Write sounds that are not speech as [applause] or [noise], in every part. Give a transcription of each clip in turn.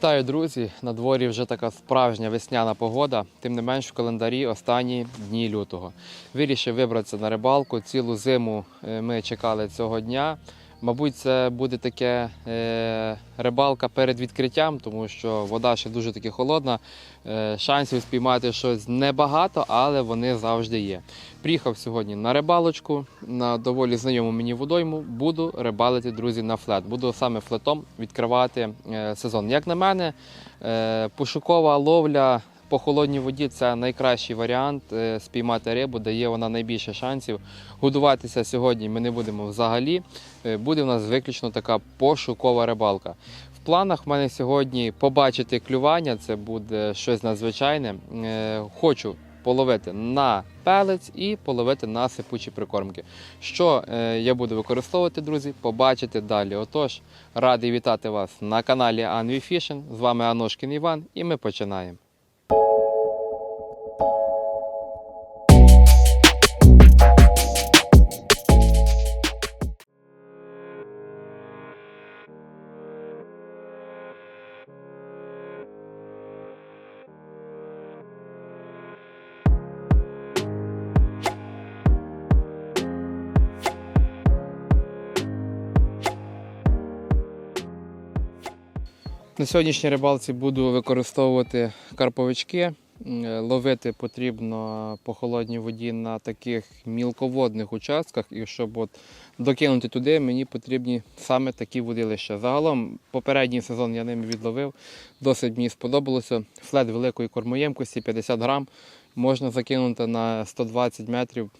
Вітаю, друзі! На дворі вже така справжня весняна погода. Тим не менш в календарі останні дні лютого. Вирішив вибратися на рибалку. Цілу зиму е, ми чекали цього дня. Мабуть, це буде таке е, рибалка перед відкриттям, тому що вода ще дуже таки холодна. Е, шансів спіймати щось небагато, але вони завжди є. Приїхав сьогодні на рибалочку на доволі знайому мені водойму. Буду рибалити, друзі, на флет. Буду саме флетом відкривати е, сезон. Як на мене, е, пошукова ловля по холодній воді це найкращий варіант е, спіймати рибу, дає вона найбільше шансів. Годуватися сьогодні ми не будемо взагалі. Е, Буде в нас виключно така пошукова рибалка. В планах в мене сьогодні побачити клювання, це буде щось надзвичайне. Е, Хочу половити на пелець і половити на сипучі прикормки. Що я буду використовувати, друзі, побачите далі. Отож, радий вітати вас на каналі Anvi Fishing. З вами Аношкін Іван, і ми починаємо. you На сьогоднішній рибалці буду використовувати карповички. Ловити потрібно по холодній воді на таких мілководних участках, і щоб от докинути туди, мені потрібні саме такі водилища. Загалом попередній сезон я ними відловив, досить мені сподобалося. Флет великої кормоємкості 50 грам можна закинути на 120 метрів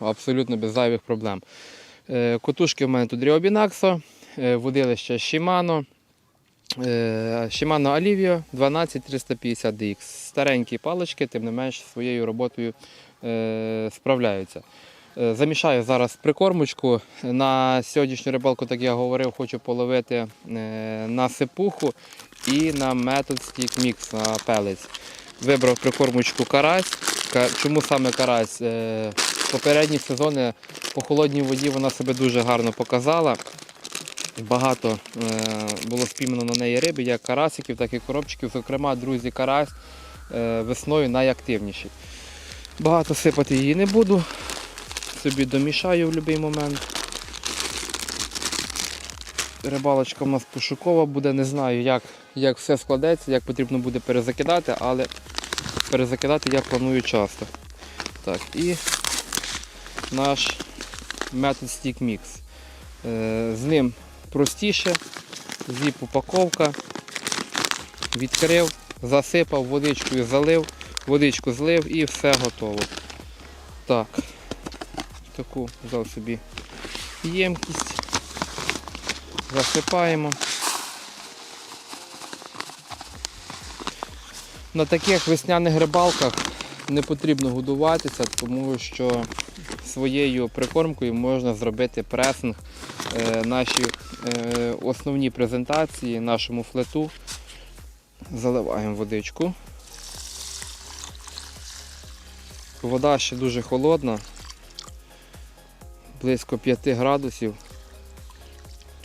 абсолютно без зайвих проблем. Е, Котушки в мене тут Ryobi е, водилище Shimano. Е, Shimano Alivio 12350DX. Старенькі палички, тим не менш своєю роботою е, справляються. Е, Замішаю зараз прикормочку. На сьогоднішню рибалку, так я говорив, хочу половити на сипуху і на метод Stick Mix на пелець. Вибрав прикормочку карась. Чому саме карась? Попередні сезони по холодній воді вона себе дуже гарно показала. Багато е, було спіймано на неї риби, як карасиків, так і коробчиків. Зокрема, друзі, карась е, весною найактивніший. Багато сипати її не буду. Собі домішаю в будь-який момент. Рибалочка у нас пошукова буде, не знаю, як, як все складеться, як потрібно буде перезакидати, але перезакидати я планую часто. Так, і наш метод Stick Mix. Е, З ним простіше, зіп упаковка, відкрив, засипав, водичкою залив, водичку злив і все готово. Так, таку взяв собі ємкість, засипаємо. На таких весняних рибалках не потрібно годуватися, тому що своєю прикормкою можна зробити пресинг е, наші е, основні презентації, нашому флету. Заливаємо водичку. Вода ще дуже холодна, близько 5 градусів.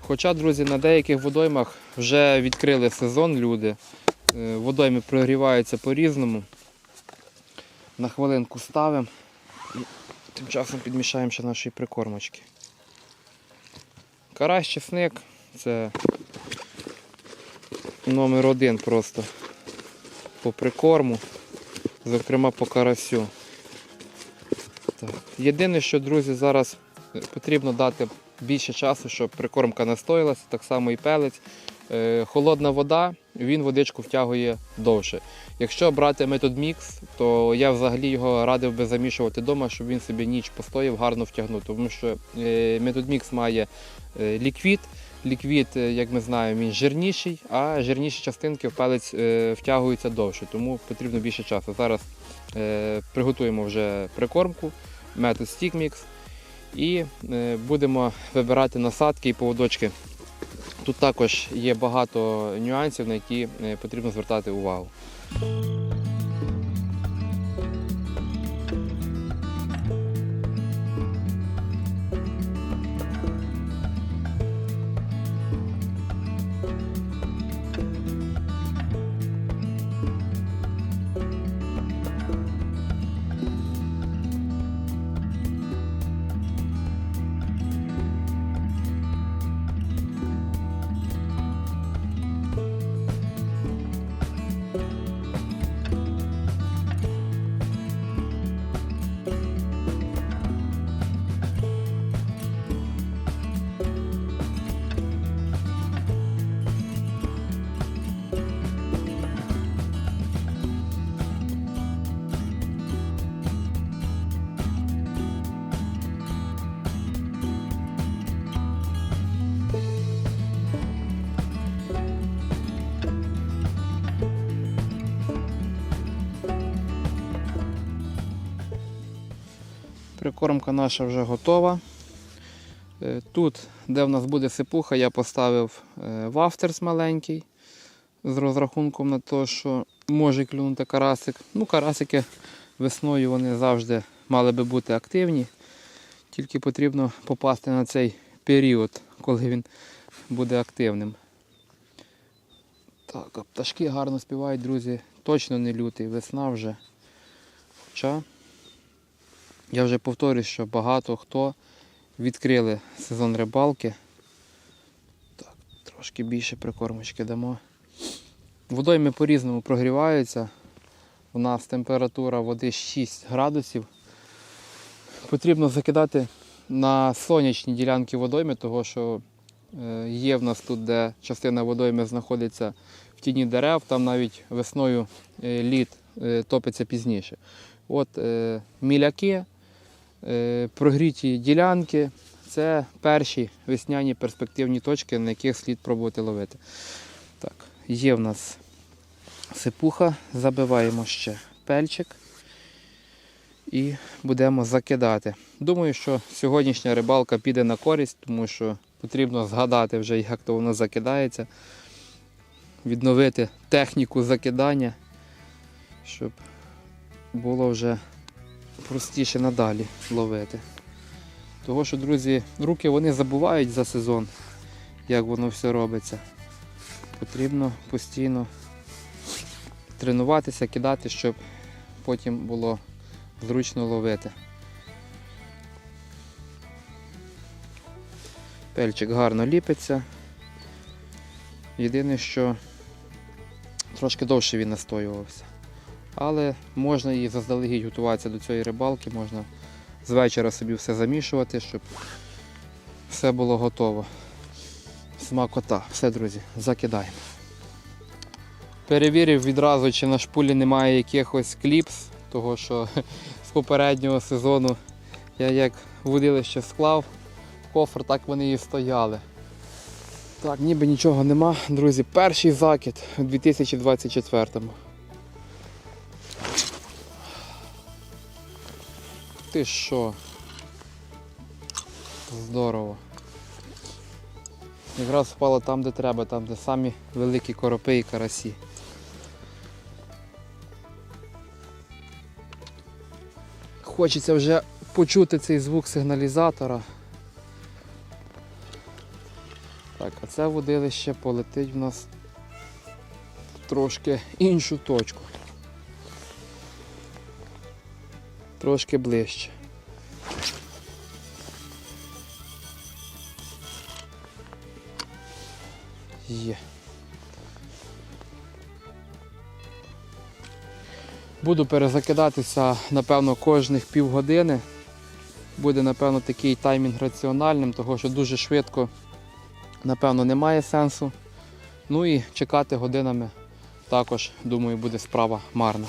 Хоча, друзі, на деяких водоймах вже відкрили сезон люди. Е, Водойми прогріваються по-різному. На хвилинку ставимо тим часом підмішаємо ще наші прикормочки. Карась чесник це номер один просто по прикорму, зокрема по карасю. Так. Єдине, що, друзі, зараз потрібно дати більше часу, щоб прикормка настоїлася, так само і пелець. Е, Холодна вода, він водичку втягує довше. Якщо брати метод мікс, то я взагалі його радив би замішувати вдома, щоб він собі ніч постояв, гарно втягнув. Тому що е, метод мікс має е, ліквід. Ліквід, як ми знаємо, він жирніший, а жирніші частинки в палець втягуються довше, тому потрібно більше часу. Зараз приготуємо вже прикормку, метод Stick і будемо вибирати насадки і поводочки. Тут також є багато нюансів, на які е, потрібно звертати увагу. Прикормка наша вже готова. Е, Тут, де в нас буде сипуха, я поставив е, вафтерс маленький з розрахунком на те, що може клюнути карасик. Ну, карасики весною вони завжди мали би бути активні. Тільки потрібно попасти на цей період, коли він буде активним. Так, а пташки гарно співають, друзі. Точно не лютий, весна вже. Хоча я вже повторюю, що багато хто відкрили сезон рибалки. Так, трошки більше прикормочки дамо. Водойми по-різному прогріваються. У нас температура води 6 градусів. Потрібно закидати на сонячні ділянки водойми, тому що е, є в нас тут, де частина водойми знаходиться в тіні дерев, там навіть весною е, лід е, топиться пізніше. От міляки, прогріті ділянки це перші весняні перспективні точки, на яких слід пробувати ловити. Так, є в нас сипуха, забиваємо ще пельчик і будемо закидати. Думаю, що сьогоднішня рибалка піде на користь, тому що потрібно згадати вже, як то воно закидається, відновити техніку закидання, щоб було вже простіше надалі ловити. Того, що, друзі, руки вони забувають за сезон, як воно все робиться. Потрібно постійно тренуватися, кидати, щоб потім було зручно ловити. Пельчик гарно ліпиться. Єдине, що трошки довше він настоювався. Але можна і заздалегідь готуватися до цієї рибалки, можна з вечора собі все замішувати, щоб все було готово. Смакота. Все, друзі, закидаємо. Перевірив відразу, чи на шпулі немає якихось кліпс, того що з попереднього сезону я як водилище склав в кофр, так вони і стояли. Так, ніби нічого нема. Друзі, перший закид у 2024-му. Ти що? Здорово. Якраз впало там, де треба, там, де самі великі коропи і карасі. Хочеться вже почути цей звук сигналізатора. Так, а це водилище полетить в нас в трошки іншу точку. Трошки ближче. Є. Буду перезакидатися, напевно, кожних півгодини. Буде, напевно, такий таймінг раціональним, того що дуже швидко, напевно, немає сенсу. Ну і чекати годинами також, думаю, буде справа марна.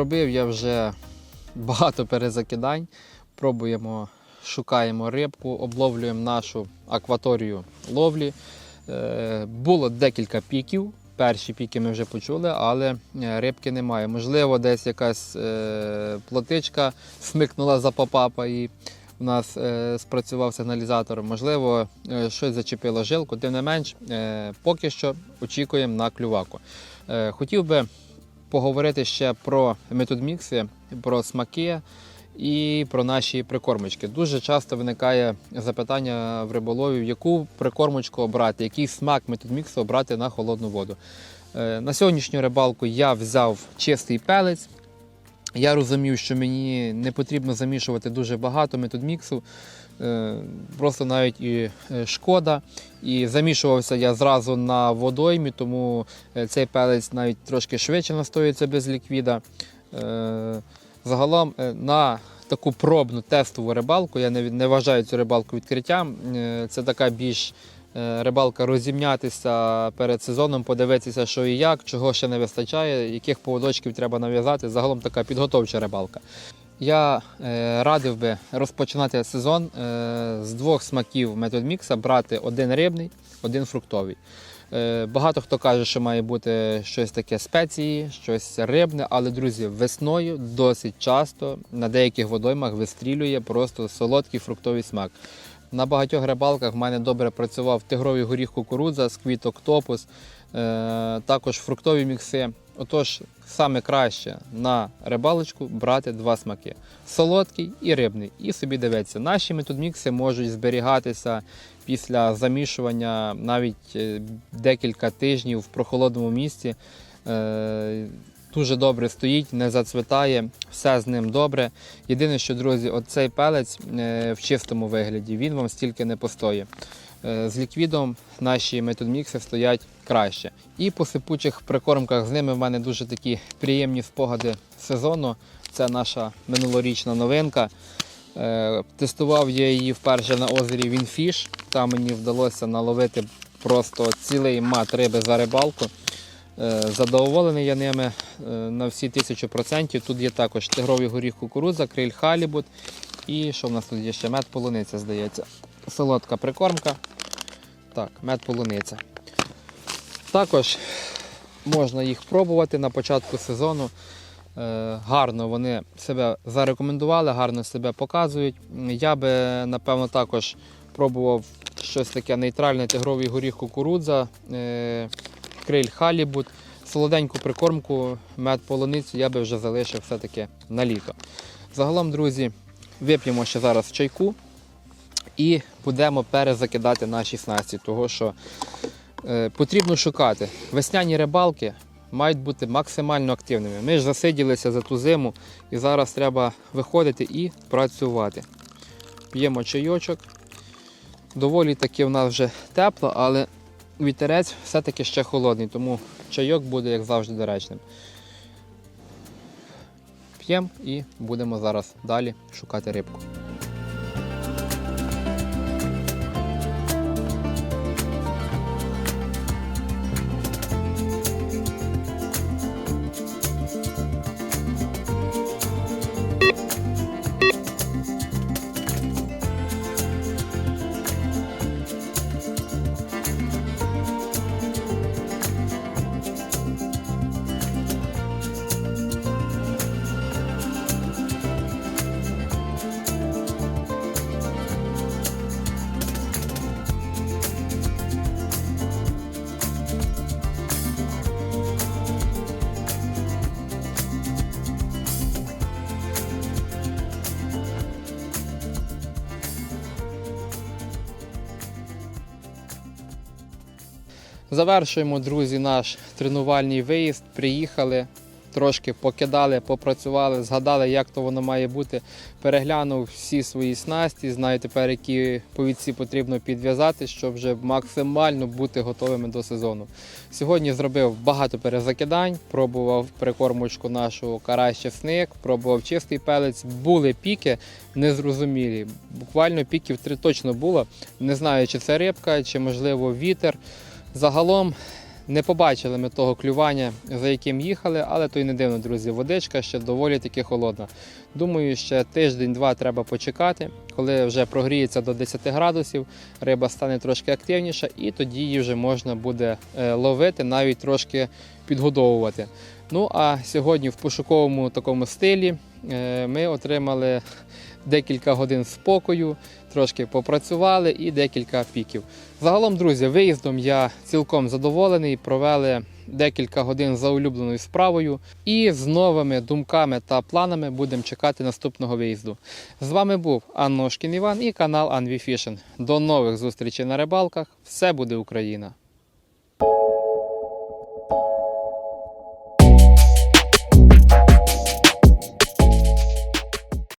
Зробив я вже [laughs] багато перезакидань. Пробуємо, шукаємо рибку, обловлюємо нашу акваторію ловлі. Е, було декілька піків. Перші піки ми вже почули, але е, рибки немає. Можливо, десь якась е, плотичка смикнула за попапа і у нас спрацював сигналізатор. Можливо, щось зачепило жилку. Тим не менш, поки що очікуємо на клюваку. Хотів би поговорити ще про методмікси, про смаки і про наші прикормочки. Дуже часто виникає запитання в риболовів, яку прикормочку обрати, який смак методміксу обрати на холодну воду. Е, На сьогоднішню рибалку я взяв чистий пелець. Я розумів, що мені не потрібно замішувати дуже багато методміксу, просто навіть і е, шкода. І замішувався я зразу на водоймі, тому е, цей пелець навіть трошки швидше настоюється без ліквіда. Е, Загалом е, на таку пробну тестову рибалку, я не, вважаю цю рибалку відкриттям. Е, Це така більш е, рибалка розімнятися перед сезоном, подивитися, що і як, чого ще не вистачає, яких поводочків треба нав'язати. Загалом така підготовча рибалка. Я е, радив би розпочинати сезон е, з двох смаків методмікса, брати один рибний, один фруктовий. Е, Багато хто каже, що має бути щось таке спеції, щось рибне, але друзі, весною досить часто на деяких водоймах вистрілює просто солодкий фруктовий смак. На багатьох рибалках в мене добре працював тигровий горіх кукурудза, сквіт октопус, е, також фруктові мікси. Отож, саме краще на рибалочку брати два смаки: солодкий і рибний. І собі дивиться, наші методмікси можуть зберігатися після замішування навіть е, декілька тижнів в прохолодному місці. Е, Дуже добре стоїть, не зацвітає, все з ним добре. Єдине, що, друзі, оцей пелець е, в чистому вигляді він вам стільки не постоїть. Е, З ліквідом наші методмікси стоять краще. І по сипучих прикормках з ними в мене дуже такі приємні спогади сезону. Це наша минулорічна новинка. Е, Тестував я її вперше на озері Вінфіш. Там мені вдалося наловити просто цілий мат риби за рибалку. Е, Задоволений я ними на всі тисячу процентів. Тут є також тигровий горіх кукурудза, криль халібут. І що в нас тут є ще? Мед полуниця, здається. Солодка прикормка. Так, мед полуниця. Також можна їх пробувати на початку сезону. Е, Гарно вони себе зарекомендували, гарно себе показують. Я би, напевно, також пробував щось таке нейтральне тигровий горіх кукурудза, е, криль халібут, солоденьку прикормку, мед полуницю я би вже залишив все-таки на літо. Загалом, друзі, вип'ємо ще зараз чайку і будемо перезакидати наші снасті, того що е, потрібно шукати. Весняні рибалки мають бути максимально активними. Ми ж засиділися за ту зиму і зараз треба виходити і працювати. П'ємо чайочок. Доволі таки в нас вже тепло, але вітерець все-таки ще холодний, тому чайок буде, як завжди, доречним. П'ємо і будемо зараз далі шукати рибку. Завершуємо, друзі, наш тренувальний виїзд. Приїхали, трошки покидали, попрацювали, згадали, як то воно має бути. Переглянув всі свої снасті, знаю тепер, які повідці потрібно підв'язати, щоб вже максимально бути готовими до сезону. Сьогодні зробив багато перезакидань, пробував прикормочку нашу карась чесник, пробував чистий пелець. Були піки незрозумілі. Буквально піків три точно було. Не знаю, чи це рибка, чи можливо вітер. Загалом не побачили ми того клювання, за яким їхали, але то й не дивно, друзі. Водичка ще доволі таки холодна. Думаю, ще тиждень-два треба почекати, коли вже прогріється до 10 градусів, риба стане трошки активніша, і тоді її вже можна буде е, ловити, навіть трошки підгодовувати. Ну а сьогодні в пошуковому такому стилі ми отримали декілька годин спокою, трошки попрацювали і декілька піків. Загалом, друзі, виїздом я цілком задоволений. Провели декілька годин за улюбленою справою. І з новими думками та планами будемо чекати наступного виїзду. З вами був Анношкін Іван і канал Анві Фішинг. До нових зустрічей на рибалках. Все буде Україна!